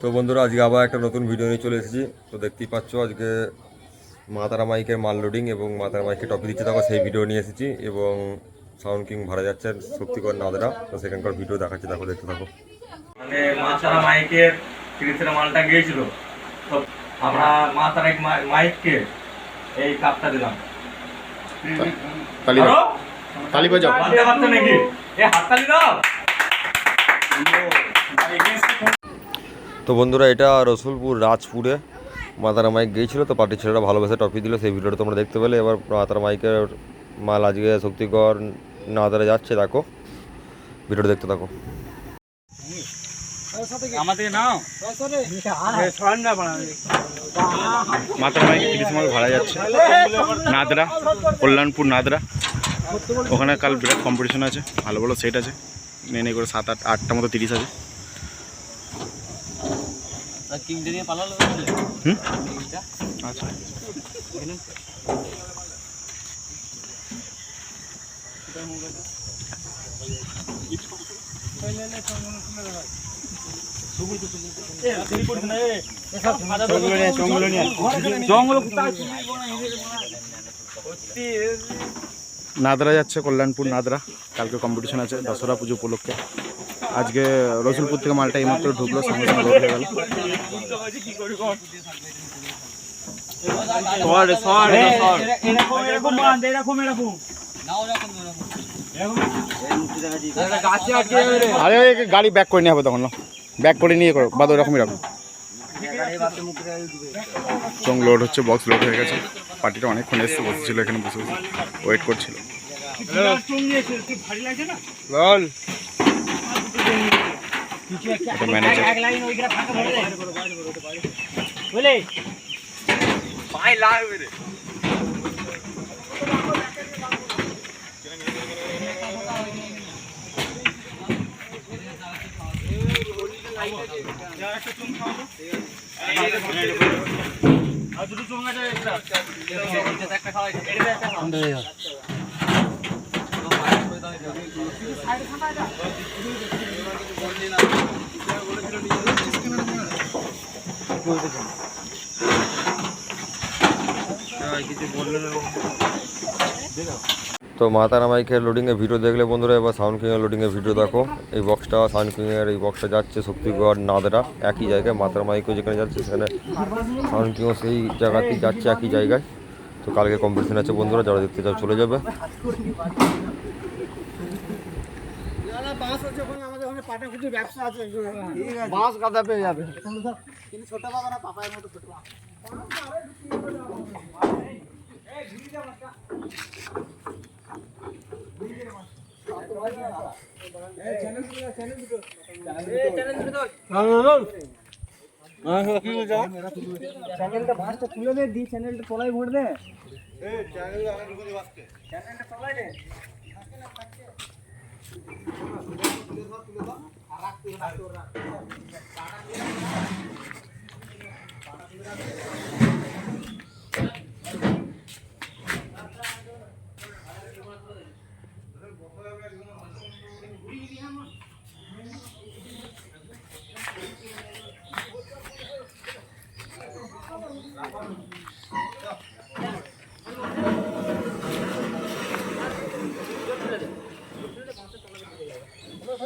তো বন্ধুরা আজকে আবার একটা নতুন ভিডিও নিয়ে চলে এসেছি। তো দেখতেই পাচ্ছ আজকে মাতারা মাইকের মাল লোডিং এবং মাতারা মাইকে টপি দিচ্ছে। দেখো সেই ভিডিও নিয়ে এসেছি এবং সাউন্ড কিং ভাড়া যাচ্ছে শক্তিকর নাদরা। তো সেখানকার ভিডিও দেখাচ্ছি। দেখো দেখতে থাকো। মানে মা তারা মাইকের তিরিশের মালটা গিয়েছিল। তো আমরা মা তারা মা- মাইককে এই কাপটা দিলাম। তালি? তালি বাজাও। নাকি? এ হাততালি দাও। তো বন্ধুরা এটা রসুলপুর রাজপুরে। মাতারা মাইক গিয়েছিল তো পার্টির ছেলেরা ভালোবেসে টপি দিল। সেই ভিডিওটা তোমরা দেখতে পেলে। এবার মাতারা মাইকের মাল আজকে শক্তিকর নাদারে যাচ্ছে দেখো। ভিডিওটা দেখতে থাকো। মাতার মাইকে তিরিশ মাল ভাড়া যাচ্ছে। নাদরা কল্যাণপুর নাদরা। ওখানে কাল বিরাট কম্পিটিশন আছে। ভালো ভালো সেট আছে। নেই করে সাত আট আটটা মতো তিরিশ আছে। নাদরা যাচ্ছে, কল্যাণপুর নাদরা। কালকে কম্পিটিশন আছে, দশহরা পুজো উপলক্ষে। আজকে রসুলপুর থেকে মালটা এইমাত্র ঢুকলো, সঙ্গে সঙ্গে গেল। আরে গাড়ি ব্যাক করে নিয়ে হবে তখন ব্যাক করে নিয়ে করো বা ওরকমই রাখো। চং লোড হচ্ছে বক্স লোড হয়ে গেছে। পার্টিটা অনেকক্ষণ এসছে বসেছিল এখানে বসে বসে। ওয়েট করছিল। বুঝলি পায়ে লাগবে রে একটা ম্যানেজার তো মাতারা মাইকের লোডিংয়ের ভিডিও দেখলে বন্ধুরা এবার সাউন্ড কিংয়ের লোডিংয়ের ভিডিও দেখো। এই বক্সটা সাউন্ড কিংয়ের এই বক্সটা যাচ্ছে শক্তিগড় নাদরা একই জায়গায় মাতারা মাইকও যেখানে যাচ্ছে সেখানে সাউন্ড কিংও সেই জায়গাতেই যাচ্ছে একই জায়গায়। তো কালকে কম্পিটিশন আছে বন্ধুরা যারা দেখতে চাও চলে যাবে। এখানে পাটাকুটি ব্যবসা আছে পেয়ে যাবে। কিন্তু ছোট বাবা মতো চ্যানেলটা ভাঁজটা তুলে দে দি চ্যানেলটা তোলায় ভোট আর